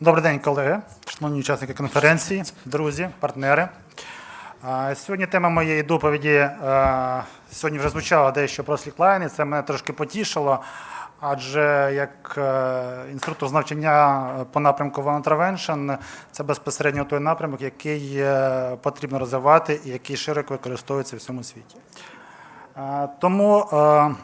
Добрий день, колеги, шановні учасники конференції, друзі, партнери. Сьогодні тема моєї доповіді е, сьогодні вже звучала дещо про сліклайн, і це мене трошки потішило. Адже як е, інструктор з навчання по напрямку One Intervention, це безпосередньо той напрямок, який е, потрібно розвивати і який широко використовується в всьому світі. Е, Тому е,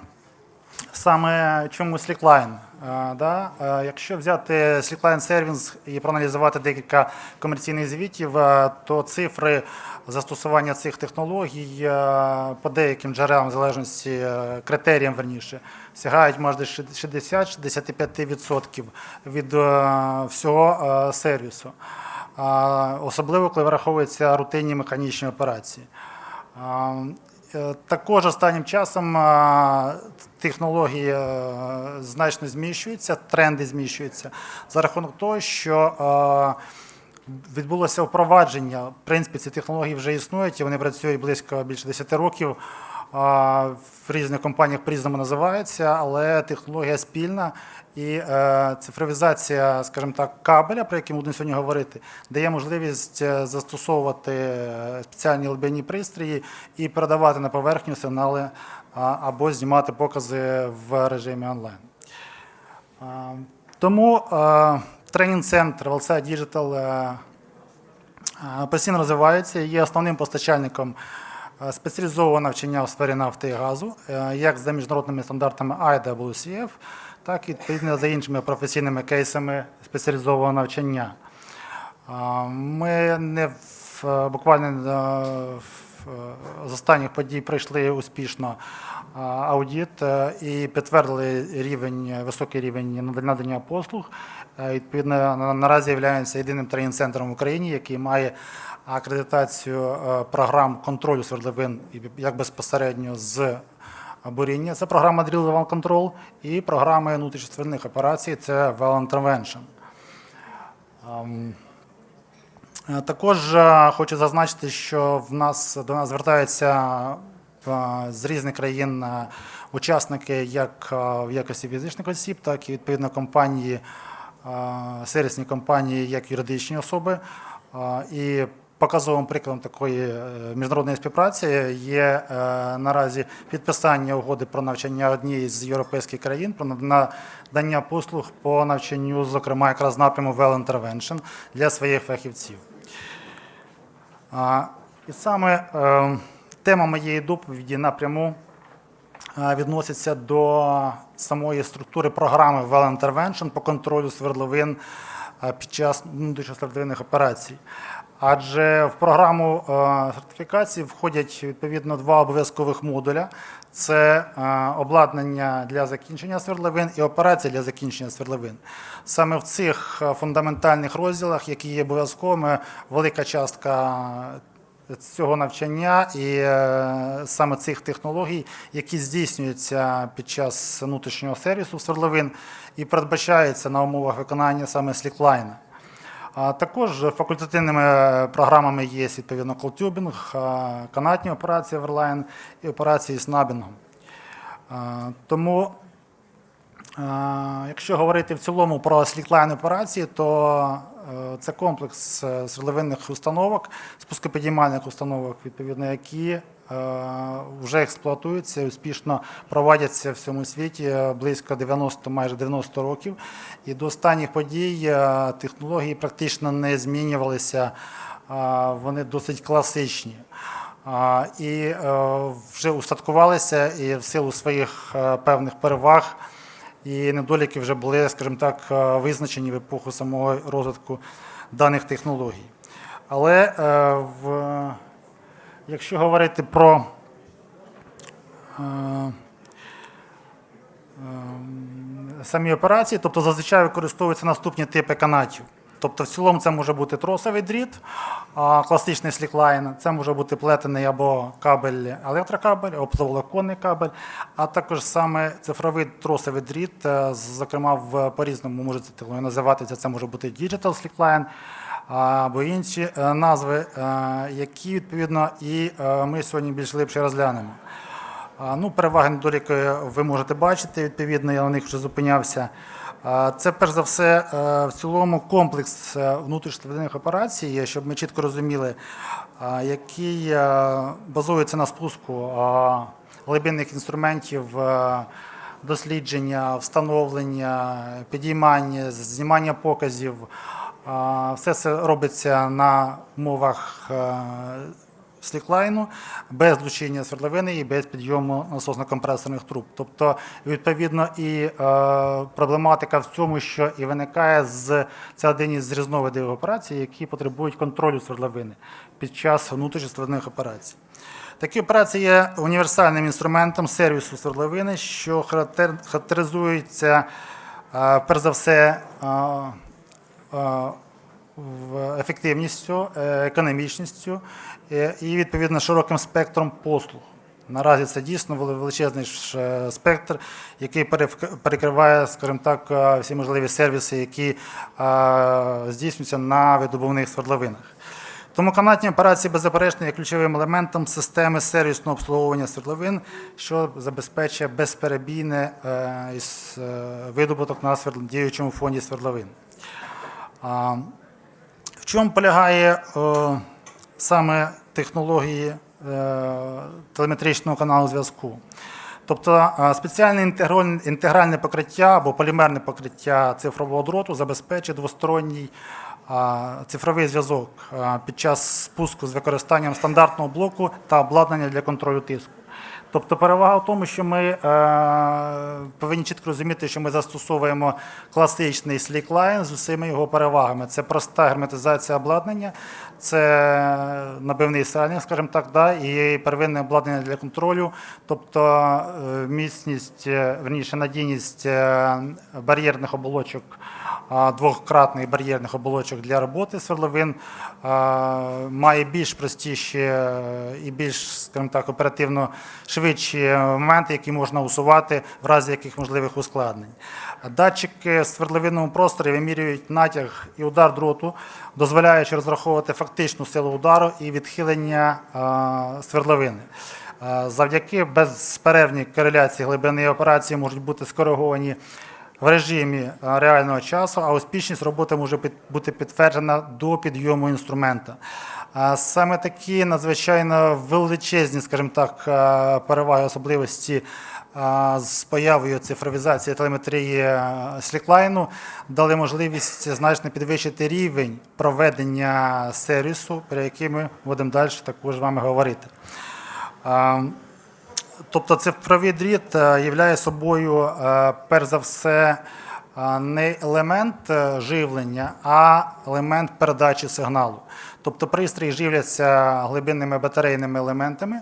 Саме чому Slackline? Е, Да? Е, Якщо взяти Slackline сервіс і проаналізувати декілька комерційних звітів, е, то цифри застосування цих технологій по деяким джерелам, залежності критеріям верніше, сягають майже 60-65% від всього сервісу. Особливо, коли враховуються рутинні механічні операції. Е, Також останнім часом технології е, значно зміщуються, тренди зміщуються за рахунок того, що е, відбулося впровадження. В принципі, ці технології вже існують, і вони працюють близько більше 10 років. В різних компаніях по-різному називаються, але технологія спільна і е, цифровізація, скажімо так, кабеля, про який ми будемо сьогодні говорити, дає можливість е, застосовувати е, спеціальні лобійні пристрої і передавати на поверхню сигнали або знімати покази в режимі онлайн. Тому тренінг-центр Valsa Digital постійно розвивається, і є основним постачальником е, спеціалізованого навчання у сфері нафти і газу, е, як за міжнародними стандартами AIDA або так і відповідно за іншими професійними кейсами спеціалізованого навчання. Ми не в, е, буквально е, е, з останніх подій пройшли успішно а, аудит е, і підтвердили рівень, високий рівень надання послуг. Е, Відповідно, наразі являємося єдиним тренінг-центром в Україні, який має акредитацію е, програм контролю свердловин як безпосередньо з буріння. Це програма Drill Well Control і програми внутрішньосвердних операцій це Well Intervention. Е, Також е, хочу зазначити, що в нас до нас звертаються е, з різних країн учасники як в якості фізичних осіб, так і відповідно компанії, сервісні компанії, як юридичні особи. І показовим прикладом такої міжнародної співпраці є наразі підписання угоди про навчання однієї з європейських країн про надання послуг по навчанню, зокрема якраз напряму Well Intervention для своїх фахівців. І саме е, тема моєї доповіді напряму е, відноситься до самої структури програми Well Intervention по контролю свердловин е, під час внутрішньосвердловинних операцій. Адже в програму е, сертифікації входять відповідно два обов'язкових модуля: це е, обладнання для закінчення свердловин і операції для закінчення свердловин. Саме в цих е, фундаментальних розділах, які є обов'язковими, велика частка цього навчання і саме цих технологій, які здійснюються під час внутрішнього сервісу свердловин і передбачаються на умовах виконання саме сліклайна. А також факультативними програмами є відповідно колтюбінг, канатні операції Верлайн і операції з набінгом. Тому, якщо говорити в цілому про сліклайн операції, то е, це комплекс е, свердловинних установок, спускопідіймальних установок, відповідно, які е, вже експлуатуються успішно проводяться в всьому світі е, близько 90, майже 90 років. І до останніх подій е, технології практично не змінювалися, е, вони досить класичні. І е, вже устаткувалися і в силу своїх е, певних переваг і недоліки вже були, скажімо так, е, визначені в епоху самого розвитку даних технологій. Але е, в, якщо говорити про е, е, самі операції, тобто зазвичай використовуються наступні типи канатів. Тобто, в цілому це може бути тросовий дріт, а, класичний сліклайн, це може бути плетений або кабель, електрокабель, оптоволоконний кабель, а також саме цифровий тросовий дріт, е, зокрема, в по-різному може називатися, це може бути Digital Slackline або інші е, назви, е, які відповідно і е, ми сьогодні більш глибше розглянемо. Ну, переваги недоліки ви можете бачити, відповідно, я на них вже зупинявся. Це перш за все в цілому комплекс внутрішньовідних операцій, щоб ми чітко розуміли, який базується на спуску глибинних інструментів. Дослідження, встановлення, підіймання, знімання показів. Все це робиться на умовах е, сліклайну без влучення свердловини і без підйому насосно-компресорних труб. Тобто, відповідно, і е, проблематика в цьому, що і виникає з це один із різновидів операцій, які потребують контролю свердловини під час внутрішньовидних операцій. Такі операції є універсальним інструментом сервісу свердловини, що характер- характеризується е, перш за все ефективністю, е, економічністю е, і відповідно широким спектром послуг. Наразі це дійсно величезний е, спектр, який перекриває, скажімо так, е, всі можливі сервіси, які е, здійснюються на видобувних свердловинах. Тому канатні операції беззаперечно є ключовим елементом системи сервісного обслуговування свердловин, що забезпечує безперебійне е, е, видобуток на діючому фонді свердловин. В чому полягає е, саме технології е, телеметричного каналу зв'язку? Тобто е, спеціальне інтегральне, покриття або полімерне покриття цифрового дроту забезпечує двосторонній цифровий зв'язок під час спуску з використанням стандартного блоку та обладнання для контролю тиску. Тобто перевага в тому, що ми е, повинні чітко розуміти, що ми застосовуємо класичний сліклайн з усіма його перевагами. Це проста герметизація обладнання, це набивний сальник, скажімо так, да, і первинне обладнання для контролю, тобто е, міцність, е, верніше надійність е, бар'єрних оболочок а, двократних бар'єрних оболочок для роботи свердловин а, має більш простіші е, і більш, скажімо так, оперативно швидші моменти, які можна усувати в разі яких можливих ускладнень. Датчики в свердловинному просторі вимірюють натяг і удар дроту, дозволяючи розраховувати фактичну силу удару і відхилення свердловини. Завдяки безперервній кореляції глибини операції можуть бути скориговані в режимі е, реального часу, а успішність роботи може бути підтверджена до підйому інструмента. Саме такі надзвичайно величезні, скажімо так, е, переваги особливості е, з появою цифровізації телеметрії е, сліклайну дали можливість значно підвищити рівень проведення сервісу, про який ми будемо далі також з вами говорити. Е, Тобто цифровий дріт є собою, е, перш за все, е, не елемент е, живлення, а елемент передачі сигналу. Тобто пристрої живляться глибинними батарейними елементами,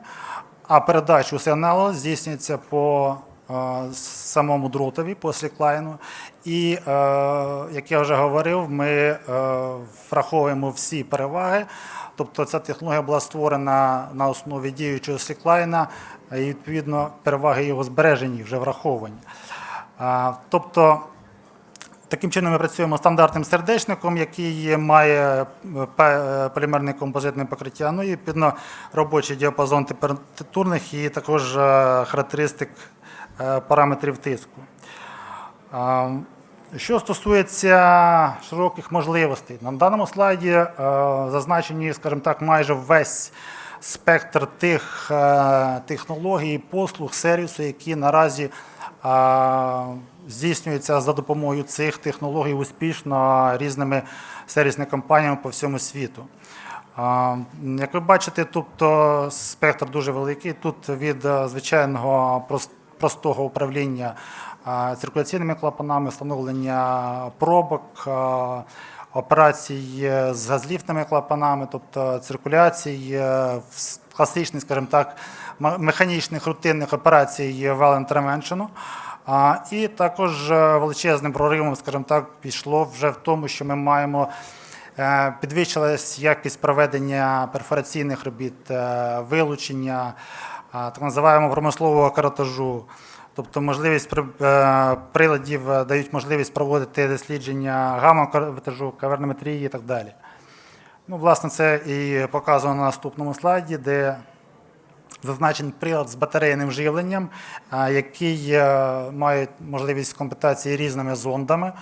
а передачу сигналу здійснюється по е, самому дротові, по сліклайну. І, е, як я вже говорив, ми враховуємо всі переваги. Тобто ця технологія була створена на основі діючого сліклайна, і відповідно переваги його збережені вже враховані. Тобто Таким чином ми працюємо стандартним сердечником, який має е, е, полімерне композитне покриття, ну і відповідно робочий діапазон температурних і також е, характеристик параметрів тиску. Що стосується широких можливостей, на даному слайді зазначені, скажімо так, майже весь спектр тих технологій, послуг, сервісу, які наразі здійснюються за допомогою цих технологій успішно різними сервісними компаніями по всьому світу. Як ви бачите, тобто спектр дуже великий. Тут від е, звичайного простого управління циркуляційними клапанами, встановлення пробок, операцій е, з газліфтними клапанами, тобто циркуляцій, класичних, скажімо так, механічних рутинних операцій intervention. А, І також е, величезним проривом, скажімо так, пішло вже в тому, що ми маємо Е, Підвищилась якість проведення перфораційних робіт, е, вилучення так називаємо промислового каротажу. Тобто можливість при- приладів дають можливість проводити дослідження гамма-каротажу, кавернометрії і так далі. Ну, власне, це і показано на наступному слайді, де зазначений прилад з батарейним живленням, який е, має можливість комплектації різними зондами,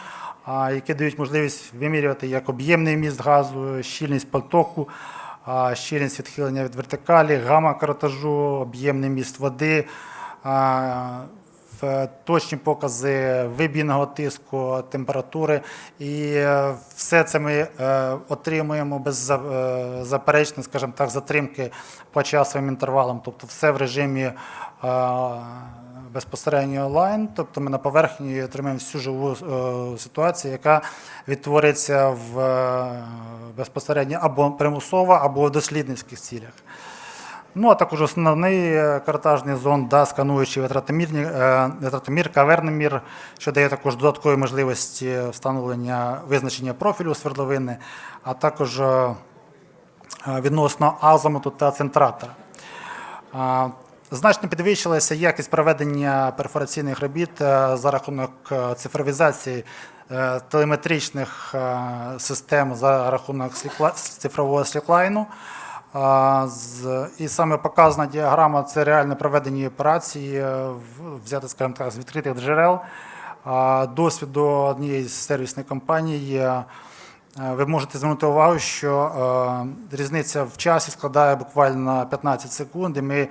які дають можливість вимірювати як об'ємний міст газу, щільність потоку, щільність відхилення від вертикалі, гама каротажу, об'ємний міст води, точні покази вибійного тиску, температури. І е, все це ми е, отримуємо без за- е, скажімо так, затримки по часовим інтервалам. Тобто все в режимі е, безпосередньо онлайн. Тобто ми на поверхні отримуємо всю живу е, ситуацію, яка відтворюється в е, безпосередньо або примусово, або в дослідницьких цілях. Ну, а також основний е, картажний зон, да, скануючий витратомірні- е, витратомір, каверномір, що дає також додаткові можливості встановлення визначення профілю свердловини, а також е, відносно азимуту та центратора. Значно підвищилася якість проведення перфораційних робіт е, за рахунок е, цифровізації е, телеметричних систем за рахунок цифрового сліклайну. І саме показана діаграма це реально проведені операції, е, взяти, скажімо так, з відкритих джерел. А, Досвіду однієї з сервісних компаній. е, Ви можете звернути увагу, що е, різниця в часі складає буквально 15 секунд, і ми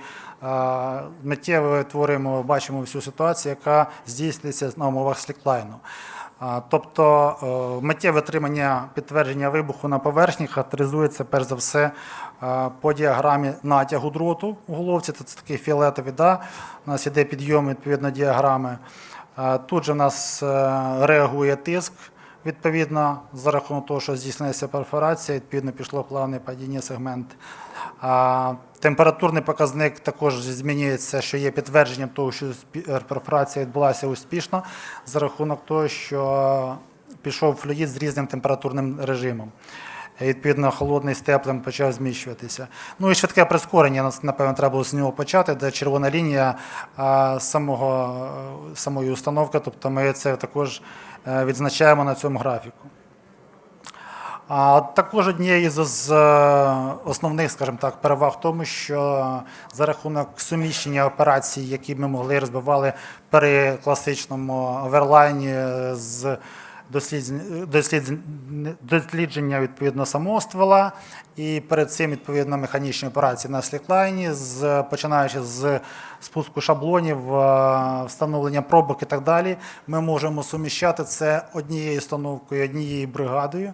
миттєво витворюємо, бачимо всю ситуацію, яка здійснюється на умовах сліклайну. Тобто е, миттєве отримання підтвердження вибуху на поверхні характеризується перш за все е, по діаграмі натягу дроту у головці. Це такий фіолетовий. Да? У нас іде підйом відповідно діаграми. Е, Тут же у нас реагує тиск. Відповідно, за рахунок того, що здійснилася перфорація, відповідно пішло плавне падіння сегмент. Температурний показник також змінюється, що є підтвердженням того, що перфорація відбулася успішно, за рахунок того, що пішов флюїд з різним температурним режимом. Відповідно, холодний з теплим почав зміщуватися. Ну і швидке прискорення, напевно, треба було з нього почати, де червона лінія самого, е, самої установки, тобто ми це також е, відзначаємо на цьому графіку. А також однією з, е, основних, скажімо так, переваг в тому, що за рахунок суміщення операцій, які ми могли розбивали при класичному оверлайні з дослідження відповідно самого ствола, і перед цим відповідно механічні операції на сліклайні, з починаючи з спуску шаблонів, е, встановлення пробок і так далі, ми можемо суміщати це однією установкою, однією бригадою.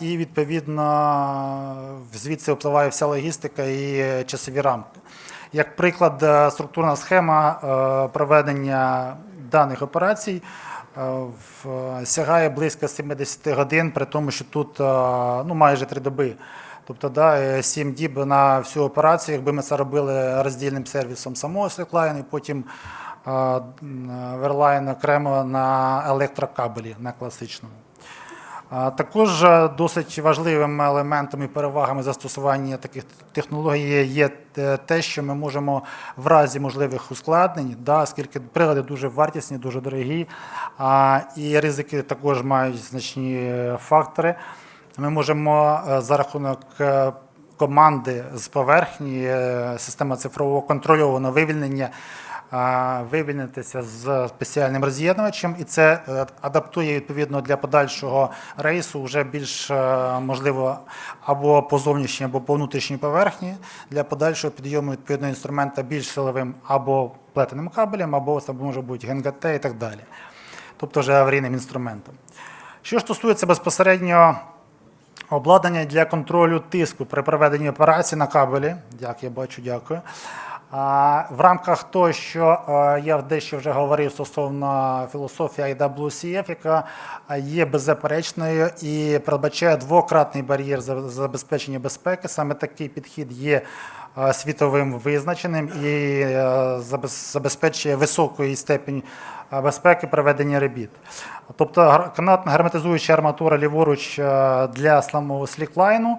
І відповідно звідси впливає вся логістика і часові рамки. Як приклад, е, структурна схема е, проведення даних операцій е, сягає близько 70 годин, при тому, що тут е, ну, майже три доби. Тобто да, е, 7 діб на всю операцію, якби ми це робили роздільним сервісом самого Сліклайн, і потім е, Верлайн окремо на електрокабелі на класичному. Також е, досить важливим елементом і перевагами застосування таких технологій є те- те, що ми можемо в разі можливих ускладнень, да, оскільки прилади дуже вартісні, дуже дорогі, а, і ризики також мають значні е, фактори. Ми можемо е, за рахунок е, команди з поверхні, е, система цифрового контрольованого вивільнення вивільнитися з спеціальним роз'єднувачем, і це е, адаптує відповідно для подальшого рейсу вже більш е, можливо або по зовнішній, або по внутрішній поверхні для подальшого підйому відповідного інструмента більш силовим або плетеним кабелем, або це може бути ГНГТ і так далі. Тобто вже аварійним інструментом. Що ж стосується безпосередньо Обладнання для контролю тиску при проведенні операції на кабелі. Як я бачу, дякую. В рамках того, що е, я дещо вже говорив стосовно філософії IWCF, яка е, є беззаперечною і передбачає двократний бар'єр за- забезпечення безпеки. Саме такий підхід є е, світовим визначеним і забезпечує високої степень е, безпеки проведення робіт. Тобто герметизуюча арматура ліворуч для самого сліклайну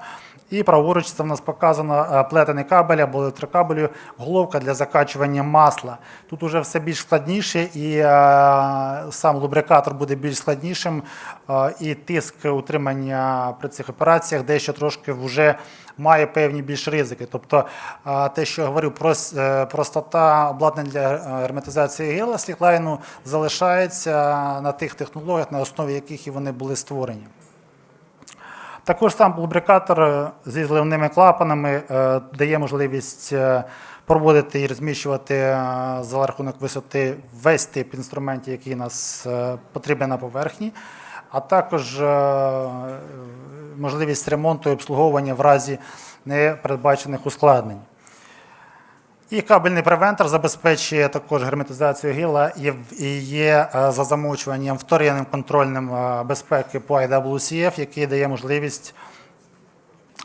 І праворуч це в нас показано е, плетений кабель або електрокабелю, головка для закачування масла. Тут уже все більш складніше, і е, сам лубрикатор буде більш складнішим, е, і тиск утримання при цих операціях дещо трошки вже має певні більш ризики. Тобто те, що я е, простота обладнання для герметизації гела сліклайну залишається на тих технологіях, на основі яких і вони були створені. Також сам лубрикатор е, зі зливними клапанами е, дає можливість е, проводити і розміщувати за рахунок висоти весь тип інструментів, який нас потрібен на поверхні, а також можливість ремонту і обслуговування в разі непередбачених ускладнень. І кабельний превентор забезпечує також герметизацію гіла і є е, за замовчуванням вторинним контрольним е, безпеки по IWCF, який дає можливість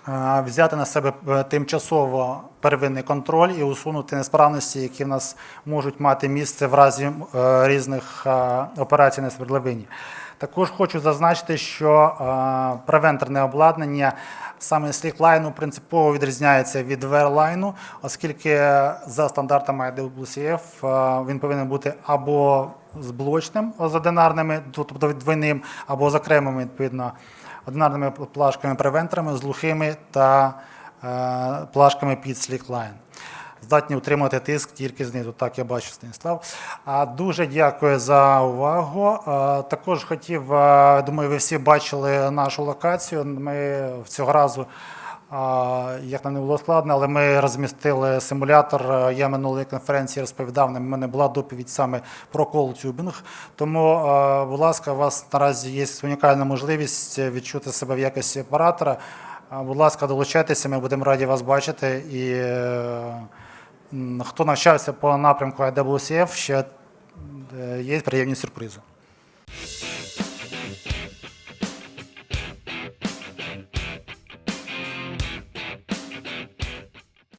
е, взяти на себе тимчасово первинний контроль і усунути несправності, які в нас можуть мати місце в разі різних операцій на свердловині. Також хочу зазначити, що е, превенторне обладнання саме сліклайну принципово відрізняється від верлайну, оскільки за стандартами IWCF е, він повинен бути або з блочним з одинарними, тобто двойним, або з окремими відповідно одинарними плашками превенторами з глухими та е, плашками під сліклайн. Здатні утримати тиск тільки знизу. Так, я бачу, Станіслав. А, Дуже дякую за увагу. Також хотів, думаю, ви всі бачили нашу локацію. Ми цього разу, як нам не було складно, але ми розмістили симулятор. Я минулої конференції розповідав, в мене була доповідь саме про колтюбінг. Тому, будь ласка, у вас наразі є унікальна можливість відчути себе в якості оператора. Будь ласка, долучайтеся, ми будемо раді вас бачити. І е, хто навчався по напрямку IWCF, ще е, є приємні сюрпризи.